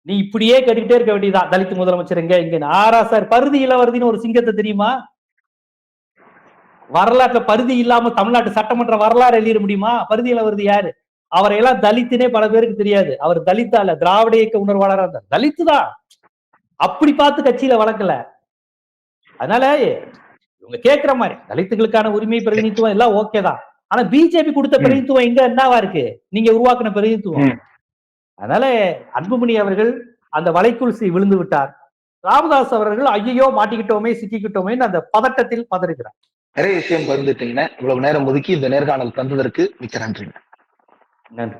நீ இப்படியே கட்டிக்கிட்டே இருக்க வேண்டியதுதான். தலித் முதலமைச்சர் எங்க? இங்க ஆராசார் பருதி இளவரதின்னு ஒரு சிங்கத்தை தெரியுமா? வரலாற்றுல பருதி இல்லாம தமிழ்நாட்டு சட்டமன்ற வரலாறு எழுதிட முடியுமா? பருதி இளவரதி யாரு? அவரை எல்லாம் தலித்துனே பல பேருக்கு தெரியாது. அவர் தலித்தா இல்ல திராவிட இயக்க உணர்வாளரா இருந்தார். தலித்து தான் அப்படி பார்த்து கட்சியில வளர்க்கல. அதனால இவங்க கேக்குற மாதிரி தலித்துகளுக்கான உரிமை பிரதிநிதித்துவம் எல்லாம் ஓகே தான் ஆனா பிஜேபி கொடுத்த. பிரதிநிதித்துவம் எங்க என்னவா இருக்கு? நீங்க உருவாக்குன பிரதிநிதித்துவம். அதனால அன்புமணி அவர்கள் அந்த வலைக்குள் சி- விழுந்து விட்டார். ராமதாஸ் அவர்கள் ஐயையோ மாட்டிக்கிட்டோமே சிக்கிக்கிட்டோமேன்னு அந்த பதட்டத்தில் பதறுகிறார். நிறைய விஷயம் பகிர்ந்துட்டீங்க. இவ்வளவு நேரம் ஒதுக்கி இந்த நேர்காணல் தந்ததற்கு மிக்க நன்றி நன்றி.